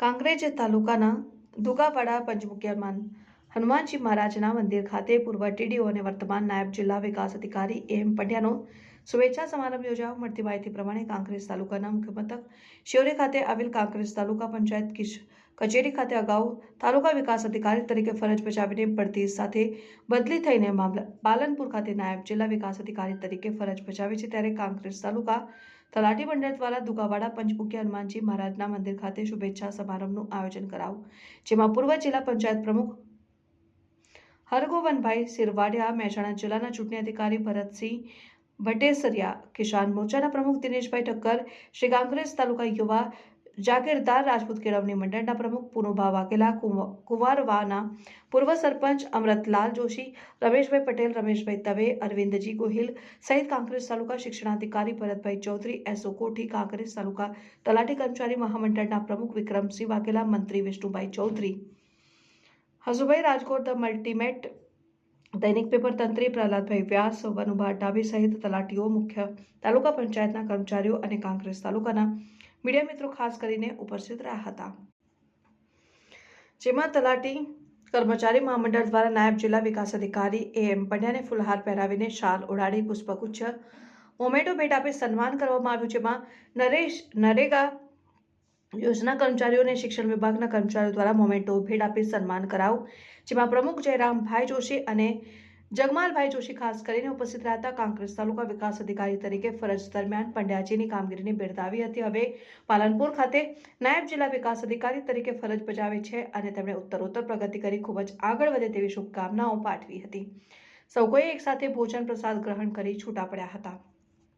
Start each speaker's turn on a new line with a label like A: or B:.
A: કાંકરેજ તાલુકાના દુગાવાડા પંચમુખ્યમાન હનુમાનજી મહારાજના મંદિર ખાતે પૂર્વ ટીડીઓ અને વર્તમાન નાયબ જિલ્લા વિકાસ અધિકારી એમ પંડ્યાનો શુભેચ્છા સમારંભ યોજાયો. મળતી માહિતી પ્રમાણે કાંકરેજ તાલુકાના મુખ્ય મથક શિવરી ખાતે આવેલ કાંકરેજ તાલુકા પંચાયત કિશ- કચેરી ખાતે અગાઉ તાલુકા વિકાસ અધિકારી તરીકે ફરજ બજાવીને પડતી સાથે બદલી થઈને મામલા પાલનપુર ખાતે નાયબ જિલ્લા વિકાસ અધિકારી તરીકે ફરજ બજાવે છે. ત્યારે કાંકરેજ તાલુકા તલાટી મંડળ દ્વારા દુગાવાડા પંચમુખી હનુમાનજી મહારાજના મંદિર ખાતે શુભેચ્છા સમારંભનું આયોજન કરાવું જેમાં પૂર્વ જિલ્લા પંચાયત પ્રમુખ હરગોવનભાઈ સિરવાડિયા, મહેસાણા જિલ્લાના ચૂંટણી અધિકારી ભરતસિંહ ભટેસરિયા કિસાન મોરચાના પ્રમુખ દિનેશભાઈ ઠક્કર, શ્રી કાંગ્રેસ તાલુકા યુવા જાગીરદાર રાજપૂત કેળવણી મંડળના પ્રમુખ પુનુભા વાઘેલા, કુંવ- કુંવારવાના પૂર્વ સરપંચ અમૃતલાલ જોશી, રમેશભાઈ પટેલ, રમેશભાઈ દવે અરવિંદજી ગોહિલ સહિત કાંગ્રેસ તાલુકા શિક્ષણાધિકારી ભરતભાઈ ચૌધરી, એસઓ કોઠી કાંગ્રેસ તાલુકા તલાટી કર્મચારી મહામંડળના પ્રમુખ વિક્રમસિંહ વાઘેલા, મંત્રી વિષ્ણુભાઈ ચૌધરી. હસુભાઈ રાજકોટ ધ મલ્ટીમેટ દૈનિક પેપર તંત્રી પ્રહલાદભાઈ વ્યાસ વનુભા ડાબી સહિત તલાટીઓ, મુખ્ય તાલુકા પંચાયતના કર્મચારીઓ અને કોંગ્રેસ તાલુકાના મીડિયા મિત્રો ખાસ કરીને ઉપસ્થિત રહ્યા હતા. જેમાં તલાટી કર્મચારી મહામંડળ દ્વારા નાયબ જિલ્લા વિકાસ અધિકારી એ એમ પંડ્યાને ફુલહાર પહેરાવીને શાલ ઉડાડી પુષ્પગુચ્છ મોમેટો ભેટ આપી સન્માન કરવામાં આવ્યું, જેમાં નરેશ નરેગા યોજના કર્મચારીઓ અને શિક્ષણ વિભાગના કર્મચારીઓ દ્વારા મોમેન્ટો ભેટ આપી સન્માન કરાવું, જેમાં પ્રમુખ જયરામભાઈ જોશી અને જગમાલભાઈ જોશી ખાસ કરીને ઉપસ્થિત રહ્યા હતા કાંકરેજ તાલુકા વિકાસ અધિકારી તરીકે ફરજ દરમિયાન પંડ્યાજીની કામગીરીને બિરદાવી હતી. હવે પાલનપુર ખાતે નાયબ જિલ્લા વિકાસ અધિકારી તરીકે ફરજ બજાવે છે અને તેમણે ઉત્તરોત્તર પ્રગતિ કરી ખૂબ જ આગળ વધે તેવી શુભકામનાઓ પાઠવી હતી. સૌ કોઈએ એકસાથે ભોજન પ્રસાદ ગ્રહણ કરી છૂટા પડ્યા હતા.